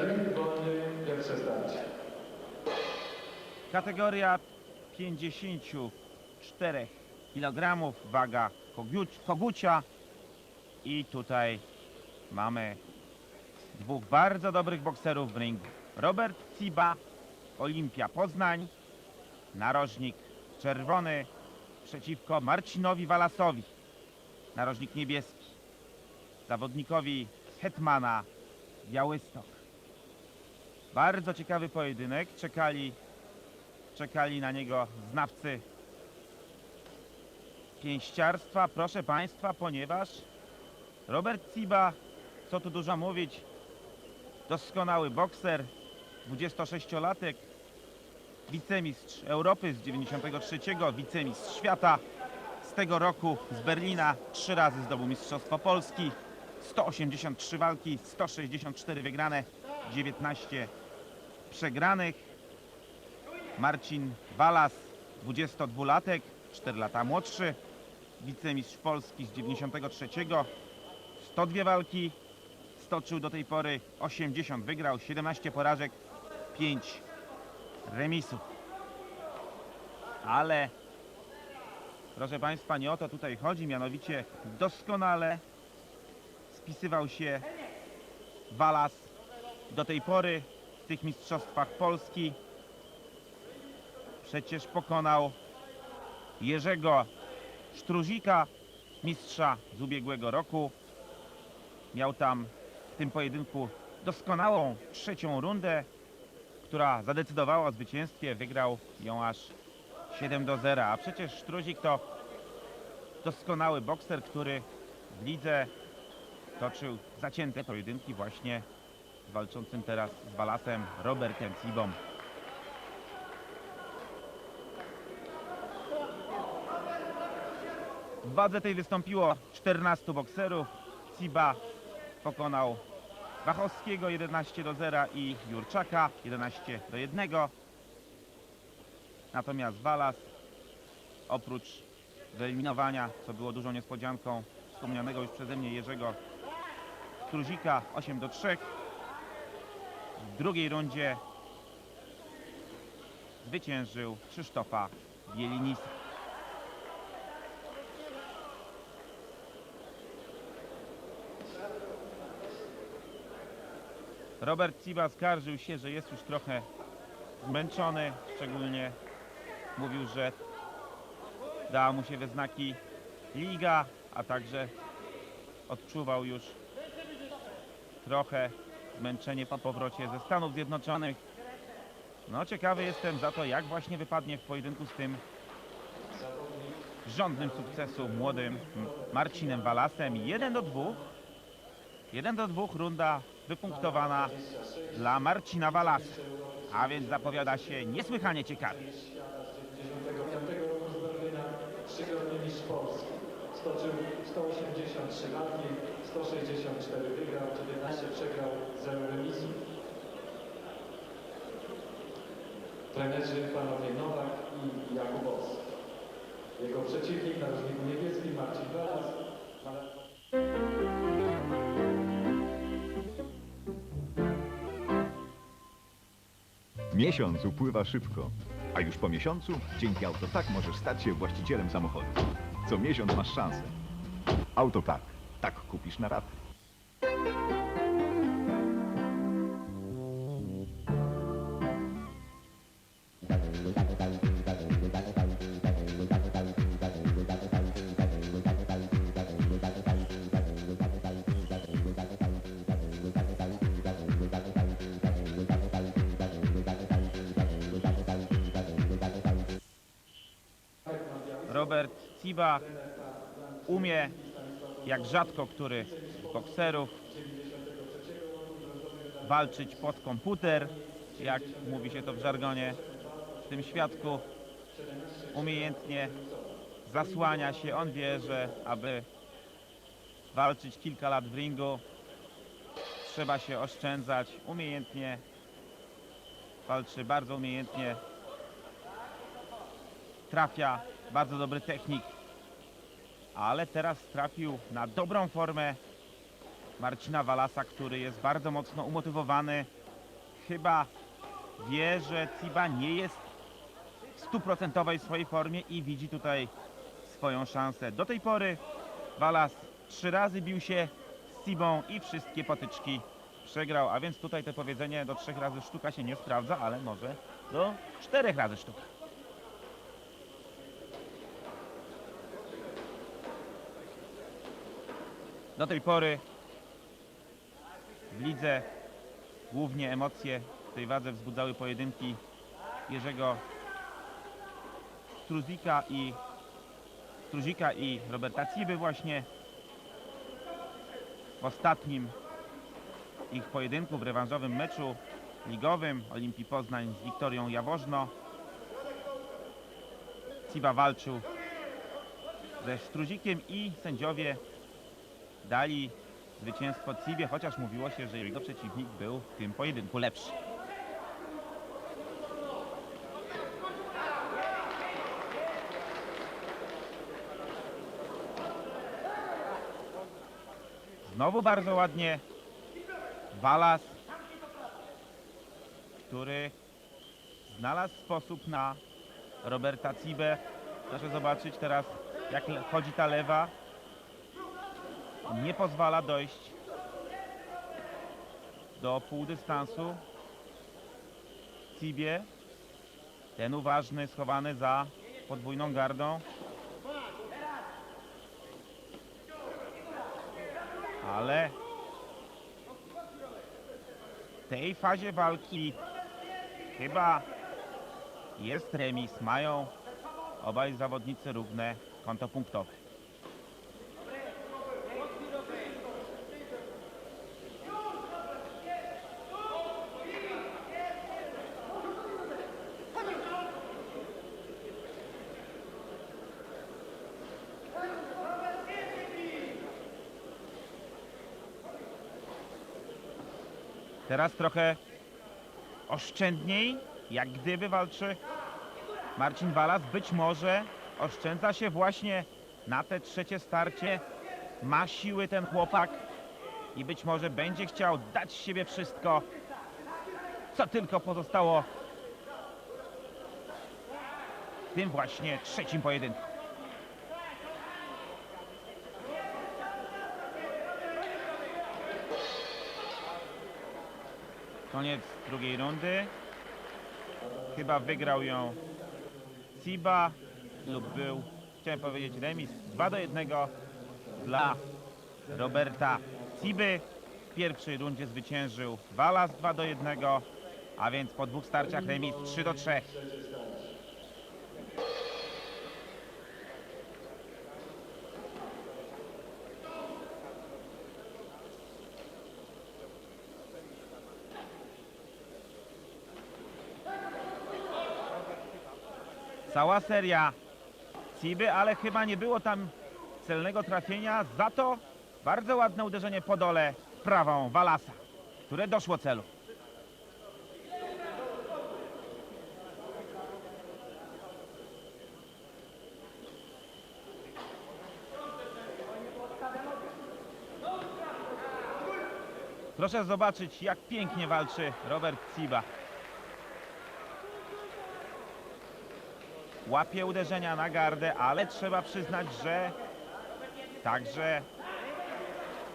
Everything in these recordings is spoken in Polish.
Ring wolny, pierwsze starcie. Kategoria 54 kg, waga kogucia i tutaj mamy dwóch bardzo dobrych bokserów w ringu. Robert Ciba, Olimpia Poznań, narożnik czerwony przeciwko Marcinowi Walasowi, narożnik niebieski, zawodnikowi Hetmana Białystok. Bardzo ciekawy pojedynek, czekali czekali na niego znawcy pięściarstwa, proszę Państwa, ponieważ Robert Ciba, co tu dużo mówić, doskonały bokser, 26-latek, wicemistrz Europy z 93, wicemistrz świata, z tego roku z Berlina trzy razy zdobył Mistrzostwo Polski, 183 walki, 164 wygrane, 19 przegranych. Marcin Walas, 22-latek, 4 lata młodszy, wicemistrz Polski z 93, 102 walki, stoczył do tej pory 80 wygrał, 17 porażek, 5 remisów. Ale proszę Państwa, nie o to tutaj chodzi, mianowicie doskonale spisywał się Walas do tej pory tych mistrzostwach Polski przecież pokonał Jerzego Sztruzika, mistrza z ubiegłego roku. Miał tam w tym pojedynku doskonałą trzecią rundę, która zadecydowała o zwycięstwie. Wygrał ją aż 7 do 0. A przecież Sztruzik to doskonały bokser, który w lidze toczył zacięte pojedynki właśnie walczącym teraz z Walasem Robertem Cibą. W wadze tej wystąpiło 14 bokserów. Ciba pokonał Wachowskiego 11 do 0 i Jurczaka 11 do 1. Natomiast Walas oprócz wyeliminowania, co było dużą niespodzianką wspomnianego już przeze mnie Jerzego Struzika 8 do 3. W drugiej rundzie zwyciężył Krzysztofa Bielinisa. Robert Ciba skarżył się, że jest już trochę zmęczony, szczególnie mówił, że dała mu się we znaki liga, a także odczuwał już trochę zmęczenie po powrocie ze Stanów Zjednoczonych. No ciekawy jestem za to, jak właśnie wypadnie w pojedynku z tym rządnym sukcesu młodym Marcinem Walasem. 1 do 2. 1 do 2 runda wypunktowana dla Marcina Walasa. A więc zapowiada się niesłychanie ciekawie. 95 roku z Berlina, trzykrotny mistrz Polski. Stoczył 183 walki, 164 wygrał, 19 przegrał, 0 remisów. Trenerzy panowie Nowak i Jakubowski. Jego przeciwnik na rożniku niebieskim Marcin Walas. Miesiąc upływa szybko, a już po miesiącu dzięki Autotak możesz stać się właścicielem samochodu. Co miesiąc masz szansę. Autotak. Tak kupisz na raty. Robert Ciba umie, jak rzadko który z bokserów, walczyć pod komputer, jak mówi się to w żargonie w tym świadku. Umiejętnie zasłania się. On wie, że aby walczyć kilka lat w ringu, trzeba się oszczędzać. Umiejętnie walczy, bardzo umiejętnie trafia, bardzo dobry technik, ale teraz trafił na dobrą formę Marcina Walasa, który jest bardzo mocno umotywowany chyba wie, że Ciba nie jest w stuprocentowej swojej formie i widzi tutaj swoją szansę. Do tej pory Walas trzy razy bił się z Cibą i wszystkie potyczki przegrał, a więc tutaj to powiedzenie do trzech razy sztuka się nie sprawdza, ale może do czterech razy sztuka. Do tej pory w lidze głównie emocje w tej wadze wzbudzały pojedynki Jerzego Struzika i Struzika i Roberta Ciby właśnie w ostatnim ich pojedynku w rewanżowym meczu ligowym Olimpii Poznań z Wiktorią Jaworzno. Ciba walczył ze Struzikiem i sędziowie dali zwycięstwo Cibie, chociaż mówiło się, że jego przeciwnik był w tym pojedynku lepszy. Znowu bardzo ładnie Walas, który znalazł sposób na Roberta Cibę. Proszę zobaczyć teraz, jak chodzi ta lewa. Nie pozwala dojść do półdystansu Cibie. Ten uważny, schowany za podwójną gardą. Ale w tej fazie walki chyba jest remis. Mają obaj zawodnicy równe konto punktowe. Teraz trochę oszczędniej, jak gdyby walczy Marcin Walas. Być może oszczędza się właśnie na te trzecie starcie. Ma siły ten chłopak i być może będzie chciał dać z siebie wszystko, co tylko pozostało w tym właśnie trzecim pojedynku. Koniec drugiej rundy. Chyba wygrał ją Ciba lub był, chciałem powiedzieć, remis 2 do 1 dla Roberta Ciby. W pierwszej rundzie zwyciężył Walas 2 do 1, a więc po dwóch starciach remis 3 do 3. Cała seria Ciby, ale chyba nie było tam celnego trafienia. Za to bardzo ładne uderzenie po dole prawą Walasa, które doszło celu. Proszę zobaczyć, jak pięknie walczy Robert Ciba. Łapie uderzenia na gardę, ale trzeba przyznać, że także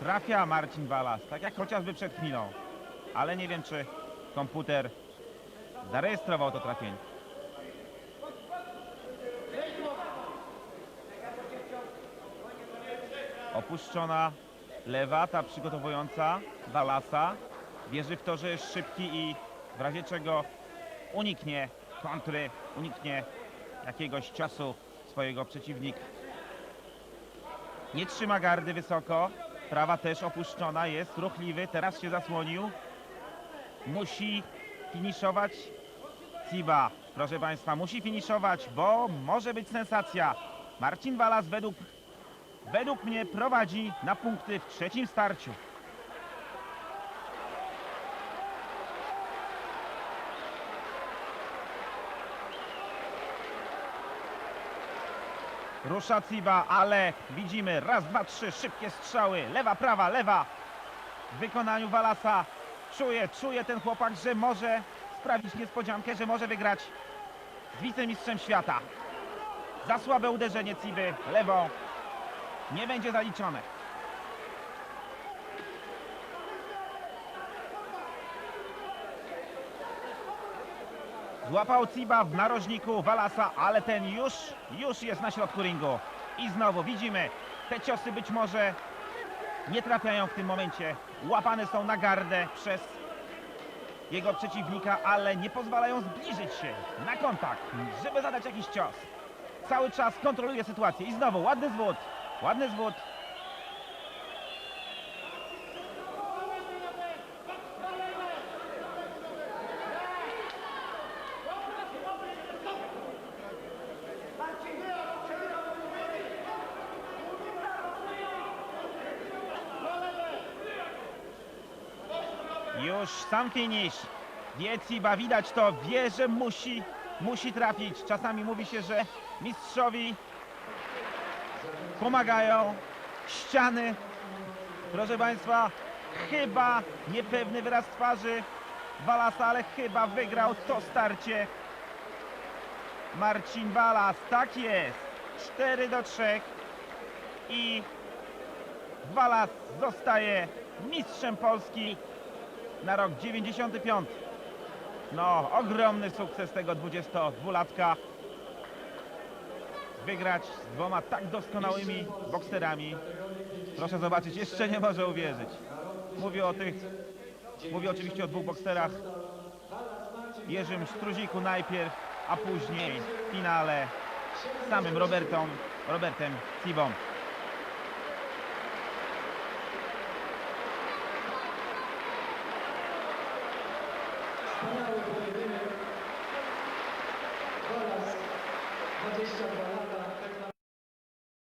trafia Marcin Walas, tak jak chociażby przed chwilą. Ale nie wiem, czy komputer zarejestrował to trafienie. Opuszczona lewa, ta przygotowująca Walasa. Wierzy w to, że jest szybki i w razie czego uniknie kontry, uniknie jakiegoś ciosu swojego przeciwnika. Nie trzyma gardy wysoko. Prawa też opuszczona jest, ruchliwy, teraz się zasłonił. Musi finiszować Ciba. Proszę Państwa, musi finiszować, bo może być sensacja. Marcin Walas według, według mnie prowadzi na punkty w trzecim starciu. Rusza Ciba, ale widzimy raz, dwa, trzy, szybkie strzały. Lewa, prawa, lewa. W wykonaniu Walasa Czuje, czuje ten chłopak, że może sprawić niespodziankę, że może wygrać z wicemistrzem świata. Za słabe uderzenie Ciby lewą. Nie będzie zaliczone. Złapał Ciba w narożniku Walasa, ale ten już, już jest na środku ringu. I znowu widzimy, te ciosy być może nie trafiają w tym momencie. Łapane są na gardę przez jego przeciwnika, ale nie pozwalają zbliżyć się na kontakt, żeby zadać jakiś cios. Cały czas kontroluje sytuację i znowu ładny zwód, ładny zwód. Już sam finish. Wie Ciba, widać to, wie, że musi, musi trafić. Czasami mówi się, że mistrzowi pomagają ściany. Proszę Państwa, chyba niepewny wyraz twarzy Walasa, ale chyba wygrał to starcie. Marcin Walas, tak jest. 4 do 3 i Walas zostaje mistrzem Polski na rok 95. No, ogromny sukces tego 22-latka. Wygrać z dwoma tak doskonałymi bokserami. Proszę zobaczyć, jeszcze nie może uwierzyć. Mówię o tych, mówię oczywiście o dwóch bokserach. Jerzym Struziku najpierw, a później w finale samym Robertą, Robertem Cibą.